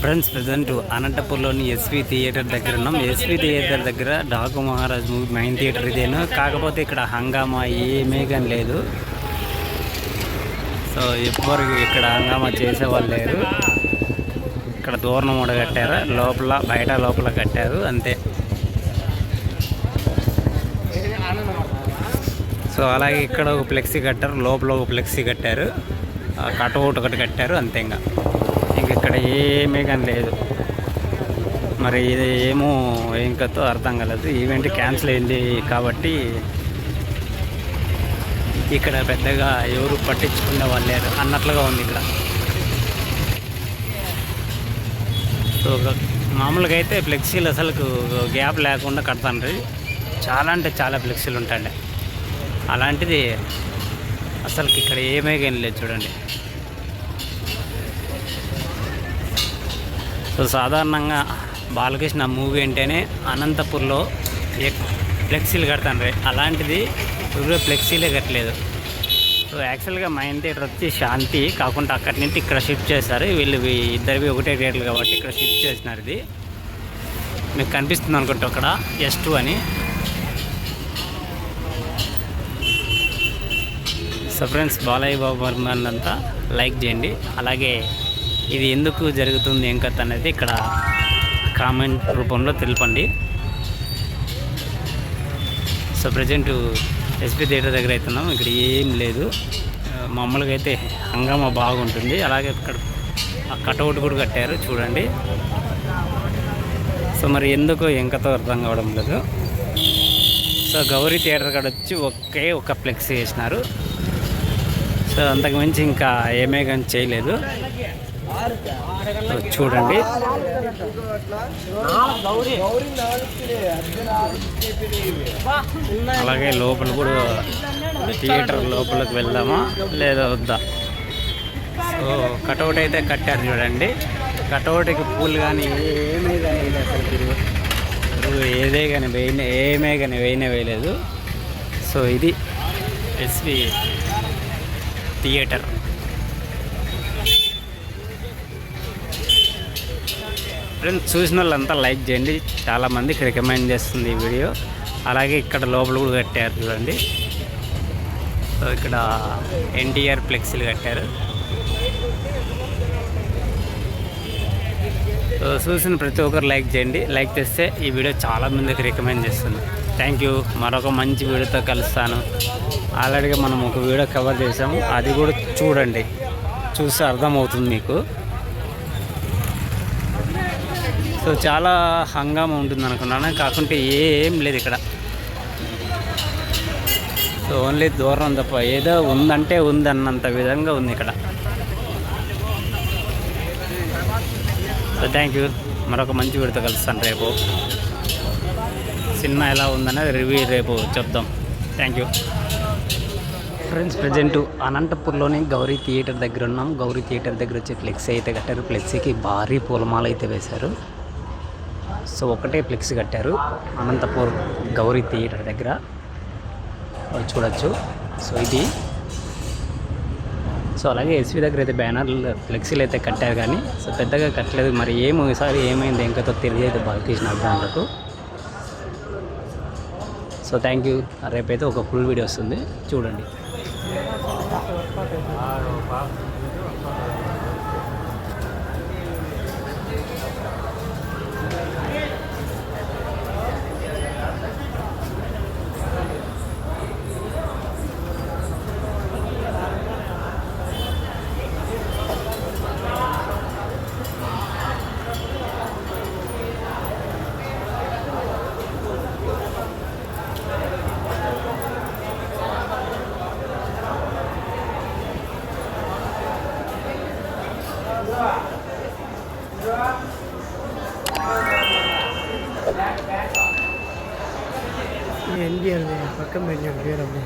Friends present అనంతపూర్లోని SV theatre దగ్గర ఉన్నాం. SV theatre theatre Daaku Maharaaj movie main theatre ఇదేను కాకపోతే ఇక్కడ హంగామా ఏమీ కానీ లేదు. సో ఎవ్వరు ఇక్కడ హంగామా చేసేవాళ్ళు లేరు. ఇక్కడ దూరం కూడా కట్టారు. లోపల బయట లోపల కట్టారు. అంతే. సో అలాగే ఇక్కడ ఒక ఫ్లెక్సీ కట్టారు. లోపల ఒక ఫ్లెక్సీ కట్టారు. కటౌట్ ఒకటి కట్టారు. అంతే ఇంకా. ఇంక ఇక్కడ ఏమీ కానీ లేదు. మరి ఇది ఏమో ఏం కథో అర్థం కాలేదు. ఈవెంట్ క్యాన్సిల్ అయింది కాబట్టి ఇక్కడ పెద్దగా ఎవరు పట్టించుకునే వాళ్ళు లేరు. అన్నట్లుగా ఉంది ఇక్కడ. సో మామూలుగా అయితే ఫ్లెక్సీలు అసలు గ్యాప్ లేకుండా కడతాండ్రి. చాలా అంటే చాలా ఫ్లెక్సీలు ఉంటాయండి. అలాంటిది అసలు ఇక్కడ ఏమేగా లేదు చూడండి. సో సాధారణంగా బాలకృష్ణ మూవీ అంటేనే అనంతపూర్లో ఫ్లెక్సీలు కడతాను అలాంటిది ఇప్పుడు ఫ్లెక్సీలే కట్టలేదు. సో యాక్చువల్గా మా ఇంటి థియేటర్ వచ్చి శాంతి కాకుండా అక్కడి నుంచి ఇక్కడ షిఫ్ట్ చేస్తారు వీళ్ళు ఇద్దరివి ఒకటే థియేటర్లు కాబట్టి ఇక్కడ షిఫ్ట్ చేసినారు ఇది. మీకు కనిపిస్తుంది అనుకుంటే అక్కడ ఎస్ టూ అని. సో ఫ్రెండ్స్ బాలయ్య బాబు అంతా లైక్ చేయండి. అలాగే ఇది ఎందుకు జరుగుతుంది ఏం కథ అనేది ఇక్కడ కామెంట్ రూపంలో తెలపండి. సో ప్రజెంట్ ఎస్పీ థియేటర్ దగ్గర అవుతున్నాం ఇక్కడ ఏం లేదు. మామూలుగా అయితే హంగామా బాగుంటుంది. అలాగే ఇక్కడ కటౌట్ కూడా కట్టారు చూడండి. సో మరి ఎందుకు ఎంకతో అర్థం కావడం లేదు. సో గౌరీ థియేటర్ కాడ వచ్చి ఒకే ఒక ఫ్లెక్స్ వేసినారు. సో అంతకుమించి ఇంకా ఏమే కానీ చేయలేదు. చూడండి. అలాగే లోపల కూడా థియేటర్ లోపలికి వెళ్దామా లేదా వద్దా? సో కటౌట్ అయితే కట్టారు చూడండి. కటౌట్కి పూలు కానీ ఏమీ కానీ అసలు ఏదే కానీ వేయనే ఏమే కానీ వేయనే వేయలేదు. సో ఇది ఎస్వి థియేటర్. ఫ్రెండ్స్ చూసిన వాళ్ళంతా లైక్ చేయండి. చాలామందికి రికమెండ్ చేస్తుంది ఈ వీడియో. అలాగే ఇక్కడ లోపల కూడా కట్టారు చూడండి. సో ఇక్కడ ఎన్టీఆర్ ఫ్లెక్సీలు కట్టారు. సో చూసిన ప్రతి ఒక్కరు లైక్ చేయండి. లైక్ చేస్తే ఈ వీడియో చాలా మందికి రికమెండ్ చేస్తుంది. థ్యాంక్ యూ మరొక మంచి వీడియోతో కలుస్తాను. ఆల్రెడీగా మనం ఒక వీడియో కవర్ చేసాము అది కూడా చూడండి. చూస్తే అర్థమవుతుంది మీకు. సో చాలా హంగామా ఉంటుంది అనుకున్నాను. కాకుంటే ఏం లేదు ఇక్కడ. సో ఓన్లీ దూరం తప్ప ఏదో ఉందంటే ఉంది అన్నంత విధంగా ఉంది ఇక్కడ. సో థ్యాంక్ యూ మరొక మంచి వీడితో కలుస్తాను రేపు. సినిమా ఎలా ఉందనేది రివ్యూ రేపు చెప్దాం. థ్యాంక్ యూ ఫ్రెండ్స్ ప్రజెంట్ అనంతపూర్లోని గౌరీ థియేటర్ దగ్గర ఉన్నాం. గౌరీ థియేటర్ దగ్గర వచ్చి ఫ్లెక్సీ అయితే కట్టారు. ఫ్లెక్సీకి భారీ పూలమాల అయితే వేశారు. సో ఒకటే ఫ్లెక్స్ కట్టారు. అనంతపూర్ గౌరీ థియేటర్ దగ్గర. చూడొచ్చు. సో ఇది. సో అలాగే ఎస్వి దగ్గర అయితే బ్యానర్లు ఫ్లెక్సీలు అయితే కట్టారు కానీ సో పెద్దగా కట్టలేదు. మరి ఏమో ఈసారి ఏమైంది ఇంకతో తెలియదు బాలకృష్ణ అభిమానులకు. సో థ్యాంక్ యూ రేపైతే ఒక ఫుల్ వీడియో వస్తుంది. చూడండి. எம்ஜிஆர் பக்கம் எம்ஜிஆர் அப்படி